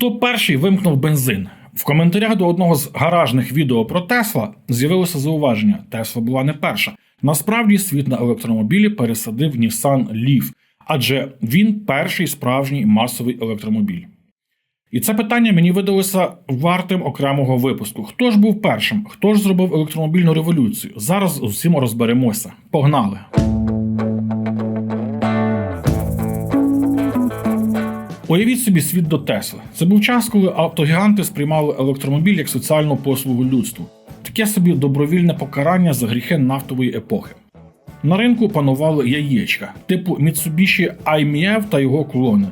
Хто перший вимкнув бензин? В коментарях до одного з гаражних відео про Тесла з'явилося зауваження: Тесла була не перша. Насправді світ на електромобілі пересадив Nissan Leaf, адже він перший справжній масовий електромобіль. І це питання мені видалося вартим окремого випуску. Хто ж був першим? Хто ж зробив електромобільну революцію? Зараз з усім розберемося. Погнали! Уявіть собі світ до Тесли. Це був час, коли автогіганти сприймали електромобіль як соціальну послугу людству, таке собі добровільне покарання за гріхи нафтової епохи. На ринку панували яєчка, типу Mitsubishi IMF та його клони.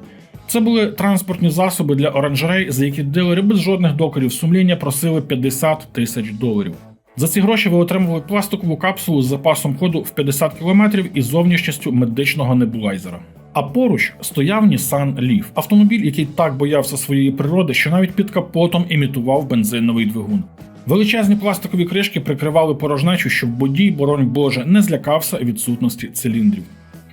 Це були транспортні засоби для оранжерей, за які дилери без жодних докорів сумління просили 50 тисяч доларів. За ці гроші ви отримували пластикову капсулу з запасом ходу в 50 км і зовнішністю медичного небулайзера. А поруч стояв Nissan Leaf, автомобіль, який так боявся своєї природи, що навіть під капотом імітував бензиновий двигун. Величезні пластикові кришки прикривали порожнечу, щоб водій, боронь Боже, не злякався відсутності циліндрів.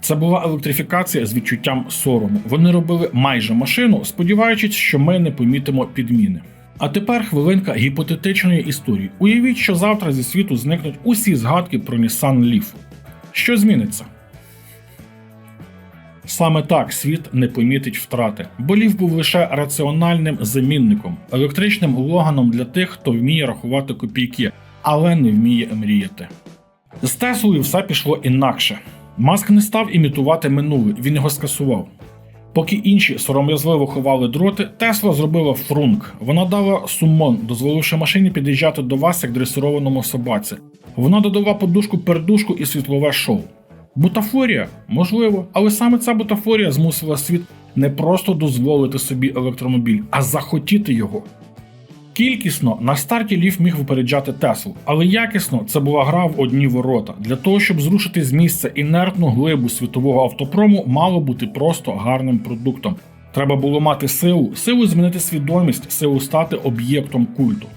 Це була електрифікація з відчуттям сорому. Вони робили майже машину, сподіваючись, що ми не помітимо підміни. А тепер хвилинка гіпотетичної історії. Уявіть, що завтра зі світу зникнуть усі згадки про Nissan Leaf. Що зміниться? Саме так світ не помітить втрати, бо Лів був лише раціональним замінником, електричним логаном для тих, хто вміє рахувати копійки, але не вміє мріяти. З Теслою все пішло інакше. Маск не став імітувати минуле, він його скасував. Поки інші сором'язливо ховали дроти, Тесла зробила фрунк. Вона дала сумон, дозволивши машині під'їжджати до вас як дресированому собаці. Вона додала подушку пердушку і світлове шоу. Бутафорія? Можливо, але саме ця бутафорія змусила світ не просто дозволити собі електромобіль, а захотіти його. Кількісно на старті Лів міг випереджати Теслу, але якісно це була гра в одні ворота. Для того, щоб зрушити з місця інертну глибу світового автопрому, мало бути просто гарним продуктом. Треба було мати силу, силу змінити свідомість, силу стати об'єктом культу.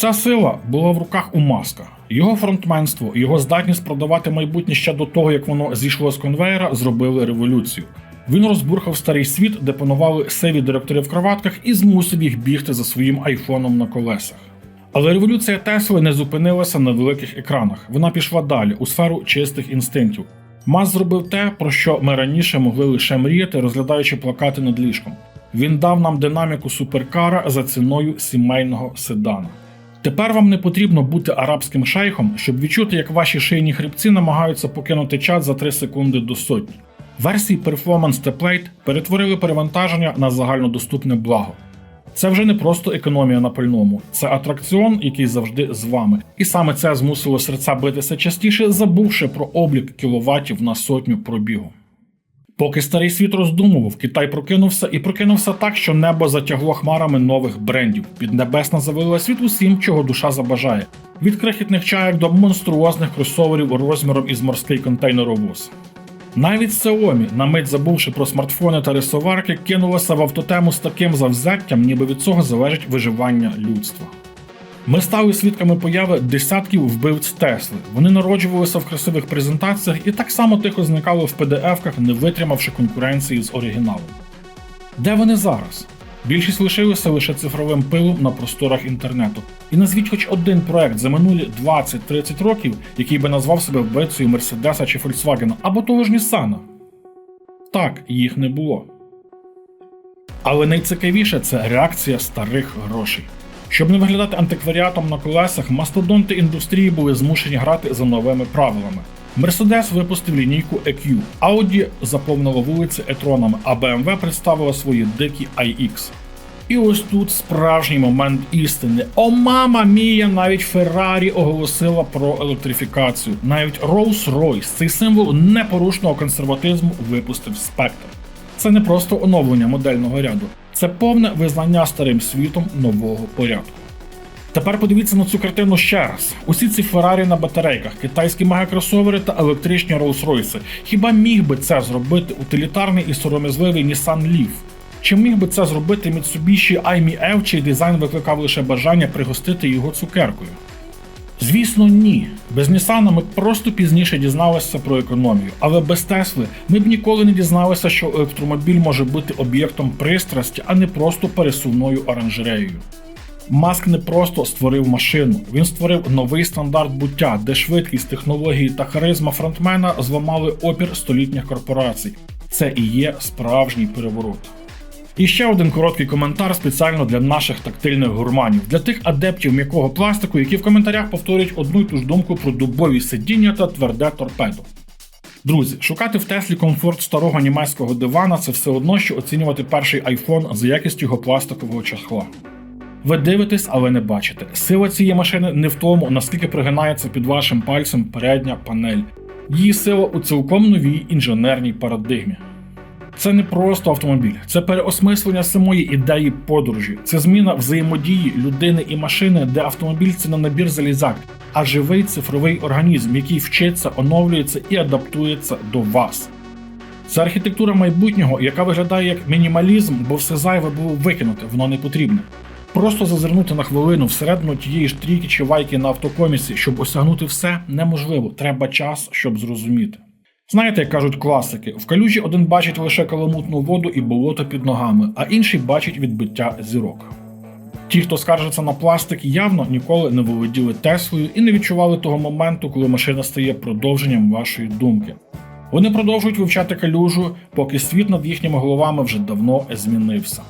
Ця сила була в руках у маска. Його фронтменство, його здатність продавати майбутнє ще до того, як воно зійшло з конвейера, зробили революцію. Він розбурхав старий світ, де панували сиві директори в кроватках, і змусив їх бігти за своїм айфоном на колесах. Але революція Тесли не зупинилася на великих екранах. Вона пішла далі у сферу чистих інстинктів. Мас зробив те, про що ми раніше могли лише мріяти, розглядаючи плакати над ліжком. Він дав нам динаміку суперкара за ціною сімейного седана. Тепер вам не потрібно бути арабським шейхом, щоб відчути, як ваші шийні хребці намагаються покинути чат за 3 секунди до сотні. Версії Performance Template перетворили перевантаження на загальнодоступне благо. Це вже не просто економія на пальному, це атракціон, який завжди з вами. І саме це змусило серця битися частіше, забувши про облік кіловатів на сотню пробігу. Поки старий світ роздумував, Китай прокинувся і прокинувся так, що небо затягло хмарами нових брендів. Піднебесна завалила світ усім, чого душа забажає. Від крихітних чайок до монструозних кросоверів розміром із морський контейнеровоз. Навіть Xiaomi, на мить забувши про смартфони та рисоварки, кинулася в автотему з таким завзяттям, ніби від цього залежить виживання людства. Ми стали свідками появи десятків вбивць Тесли. Вони народжувалися в красивих презентаціях і так само тихо зникали в PDF-ках, не витримавши конкуренції з оригіналом. Де вони зараз? Більшість лишилися лише цифровим пилом на просторах інтернету. І назвіть хоч один проект за минулі 20-30 років, який би назвав себе вбивцею Мерседеса чи Фольксвагена, або того ж Нісана. Так, їх не було. Але найцікавіше це реакція старих грошей. Щоб не виглядати антикваріатом на колесах, мастодонти індустрії були змушені грати за новими правилами. Мерседес випустив лінійку EQ, Audi заповнила вулиці етронами, а BMW представила свої дикі iX. І ось тут справжній момент істини. О, мама мія, навіть Феррарі оголосила про електрифікацію. Навіть Rolls-Royce, цей символ непорушного консерватизму, випустив спектр. Це не просто оновлення модельного ряду, це повне визнання старим світом нового порядку. Тепер подивіться на цю картину ще раз. Усі ці Феррарі на батарейках, китайські мегакросовери та електричні Rolls-Royce. Хіба міг би це зробити утилітарний і сором'язливий Nissan Leaf? Чи міг би це зробити Mitsubishi IMF, чий дизайн викликав лише бажання пригостити його цукеркою? Звісно, ні. Без Нісана ми просто пізніше дізналися про економію, але без Тесли ми б ніколи не дізналися, що електромобіль може бути об'єктом пристрасті, а не просто пересувною оранжереєю. Маск не просто створив машину, він створив новий стандарт буття, де швидкість, технології та харизма фронтмена зламали опір столітніх корпорацій. Це і є справжній переворот. І ще один короткий коментар спеціально для наших тактильних гурманів, для тих адептів м'якого пластику, які в коментарях повторюють одну й ту ж думку про дубові сидіння та тверде торпедо. Друзі, шукати в Теслі комфорт старого німецького дивана це все одно, що оцінювати перший iPhone за якістю його пластикового чахла. Ви дивитесь, але не бачите. Сила цієї машини не в тому, наскільки пригинається під вашим пальцем передня панель. Її сила у цілком новій інженерній парадигмі. Це не просто автомобіль, це переосмислення самої ідеї подорожі, це зміна взаємодії людини і машини, де автомобіль це не набір залізак, а живий цифровий організм, який вчиться, оновлюється і адаптується до вас. Це архітектура майбутнього, яка виглядає як мінімалізм, бо все зайве було викинуте, воно не потрібне. Просто зазирнути на хвилину всередину тієї ж трійки чи вайки на автокомісі, щоб осягнути все, неможливо. Треба час, щоб зрозуміти. Знаєте, як кажуть класики, в калюжі один бачить лише каламутну воду і болото під ногами, а інший бачить відбиття зірок. Ті, хто скаржиться на пластик, явно ніколи не володіли Теслою і не відчували того моменту, коли машина стає продовженням вашої думки. Вони продовжують вивчати калюжу, поки світ над їхніми головами вже давно змінився.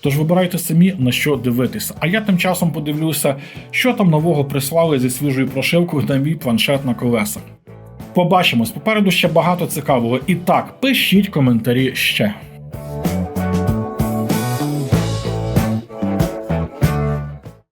Тож вибирайте самі на що дивитися. А я тим часом подивлюся, що там нового прислали зі свіжою прошивкою на мій планшет на колесах. Побачимось, попереду ще багато цікавого. І так, пишіть коментарі ще.